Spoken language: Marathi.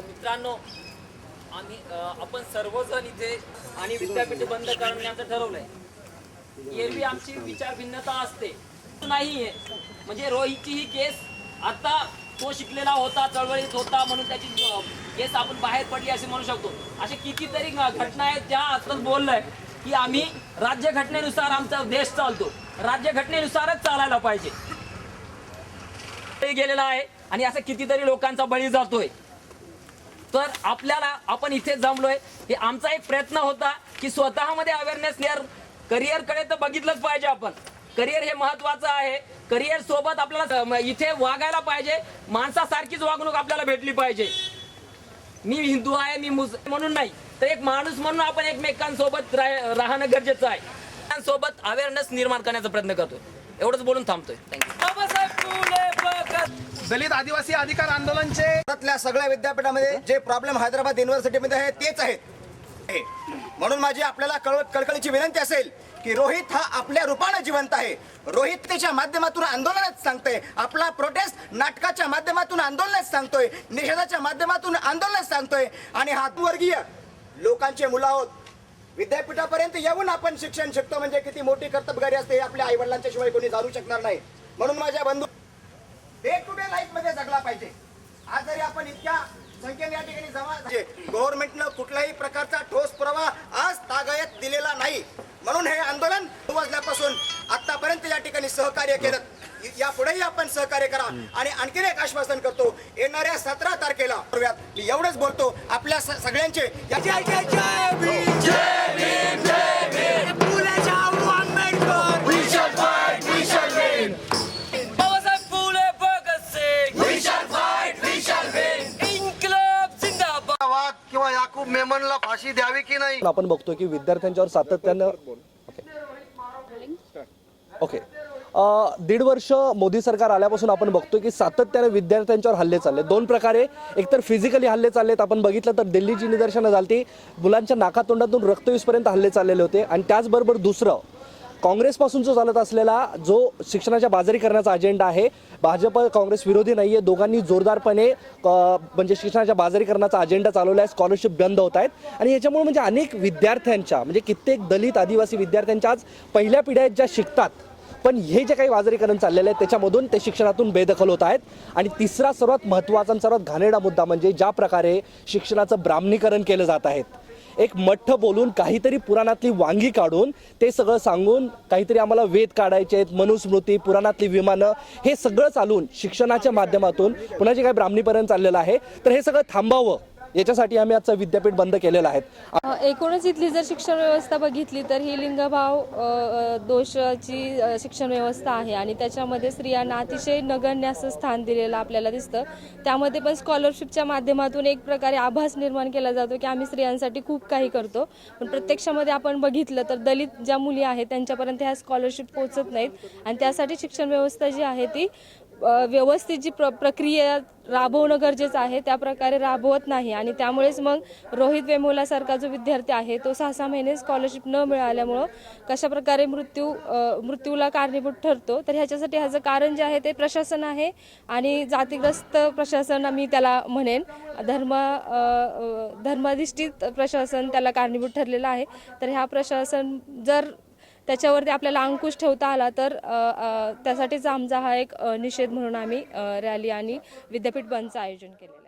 मित्रांनो आम्ही आपण सर्वजण इथे आणि विद्यापीठ बंद करण्याचं ठरवलंय. एरवी आमची विचार भिन्नता असते. नाहीये. म्हणजे रोहितची ही केस आता तो शिकलेला होता चळवळीत होता म्हणून त्याची केस आपण बाहेर पडली असे म्हणू शकतो. असे कितीतरी घटना आहेत ज्या आत्ताच बोललंय की आम्ही राज्य घटनेनुसार आमचा देश चालतो. राज्य घटनेनुसारच चालायला पाहिजे. ते गेलेला आहे आणि असं कितीतरी लोकांचा बळी जातोय. तर आपल्याला आपण इथे जमलोय. हे आमचा एक प्रयत्न होता की स्वतःमध्ये अवेअरनेस क्लिअर करिअरकडे तर बघितलंच पाहिजे आपण. करिअर हे महत्वाचं आहे. करिअर सोबत आपल्याला इथे वागायला पाहिजे. माणसासारखीच वागणूक आपल्याला भेटली पाहिजे. मी हिंदू आहे मी मुस म्हणून नाही. तर एक माणूस म्हणून आपण एकमेकांसोबत राहणं गरजेचं आहे. सोबत अवेअरनेस निर्माण करण्याचा प्रयत्न करतोय. एवढंच बोलून थांबतोय. थँक्यू दलित आदिवासी अधिकार आंदोलनचे भारतातल्या सगळ्या विद्यापीठामध्ये जे प्रॉब्लेम हैदराबाद युनिव्हर्सिटीमध्ये आहे तेच आहेत. म्हणून माझी आपल्याला कळ कळकळीची विनंती असेल की रोहित हा आपल्या रूपानं जिवंत आहे. रोहित त्याच्या माध्यमातून आंदोलनच सांगतोय. आपला प्रोटेस्ट नाटकाच्या माध्यमातून आंदोलनच सांगतोय. निषेधाच्या माध्यमातून आंदोलनच सांगतोय. आणि हातवर्गीय लोकांचे मुलं आहोत. विद्यापीठापर्यंत येऊन आपण शिक्षण शिकतो म्हणजे किती मोठी कर्तबगारी असते हे आपल्या आई वडिलांच्या शिवाय कोणी जाणू शकणार नाही. म्हणून माझ्या बंधू डे टू डे लाईफमध्ये जगला पाहिजे आज जरी आपण इतक्या संख्येने या ठिकाणी जमा गव्हर्नमेंटनं कुठल्याही प्रकारचा ठोस पुरावा आज तागायत दिलेला नाही म्हणून हे आंदोलन वाजल्यापासून आतापर्यंत या ठिकाणी सहकार्य केलं यापुढेही आपण सहकार्य करा आणि आणखीन एक आश्वासन करतो येणाऱ्या सतरा तारखेला करूयात. मी एवढंच बोलतो आपल्या स- सगळ्यांचे किंवा याकूब मेमनला फाशी द्यावी की नाही? आपण बघतो की विद्यार्थ्यांच्यावर सातत्यानं ओके दीड वर्ष मोदी सरकार आल्यापासून आपण बघतो की सातत्याने विद्यार्थ्यांच्यावर हल्ले चालले. दोन प्रकारे. एकतर फिजिकली हल्ले चाललेत. आपण बघितलं तर दिल्लीची निदर्शनं झालती. मुलांच्या नाकातोंडातून रक्त हल्ले चाललेले होते. आणि त्याचबरोबर दुसरं काँग्रेसपासून जो चालत असलेला जो शिक्षणाच्या बाजारीकरणाचा अजेंडा आहे भाजप काँग्रेस विरोधी नाही आहे दोघांनी जोरदारपणे म्हणजे शिक्षणाच्या बाजारीकरणाचा अजेंडा चालवला आहे स्कॉलरशिप बंद होत आहेत. आणि याच्यामुळे म्हणजे अनेक विद्यार्थ्यांच्या म्हणजे कित्येक दलित आदिवासी विद्यार्थ्यांच्या आज पहिल्या पिढ्या ज्या शिकतात. पण हे जे काही बाजारीकरण चाललेलं आहे त्याच्यामधून ते शिक्षणातून बेदखल होत आहेत. आणि तिसरा सर्वात महत्त्वाचा सर्वात घाणेरडा मुद्दा म्हणजे ज्या प्रकारे शिक्षणाचं ब्राह्मणीकरण केलं जात आहेत एक मठ्ठ बोलून काहीतरी पुराणातली वांगी काढून ते सगळं सांगून काहीतरी आम्हाला वेद काढायचे आहेत मनुस्मृती पुराणातली विमानं हे सगळं चालून शिक्षणाच्या माध्यमातून पुन्हा जे काही ब्राह्मणीपर्यंत चाललेलं आहे. तर हे सगळं थांबावं. याच्यासाठी आम्ही आजचं विद्यापीठ बंद केलेलं आहे. एकूणच इथली जर शिक्षण व्यवस्था बघितली तर ही लिंगभाव दोषाची शिक्षण व्यवस्था आहे आणि त्याच्यामध्ये स्त्रियांना अतिशय नगण्य असं स्थान दिलेलं आपल्याला दिसतं. त्यामध्ये पण स्कॉलरशिपच्या माध्यमातून एक प्रकारे आभास निर्माण केला जातो की आम्ही स्त्रियांसाठी खूप काही करतो. पण प्रत्यक्षामध्ये आपण बघितलं तर दलित ज्या मुली आहेत त्यांच्यापर्यंत ह्या स्कॉलरशिप पोहोचत नाहीत. आणि त्यासाठी शिक्षण व्यवस्था जी आहे ती व्यवस्थित जी प्र प्रक्रिया राबवणं गरजेचं आहे त्या प्रकारे राबवत नाही. आणि त्यामुळेच मग रोहित वेमुलासारखा जो विद्यार्थी आहे तो सहा सहा महिने स्कॉलरशिप न मिळाल्यामुळं कशा प्रकारे मृत्यू मृत्यूला कारणीभूत ठरतो तर ह्याच्यासाठी ह्याचं कारण जे आहे ते प्रशासन आहे आणि जातीग्रस्त प्रशासन मी त्याला म्हणेन. धर्म धर्माधिष्ठित प्रशासन त्याला कारणीभूत ठरलेलं आहे. तर ह्या प्रशासन जर त्याच्यावरती आपल्याला अंकुश ठेवता आला तर त्यासाठीचा त्यासाठीच आमचा हा एक निषेध म्हणून आम्ही रॅली आणि विद्यापीठ बंदचं आयोजन केलेलं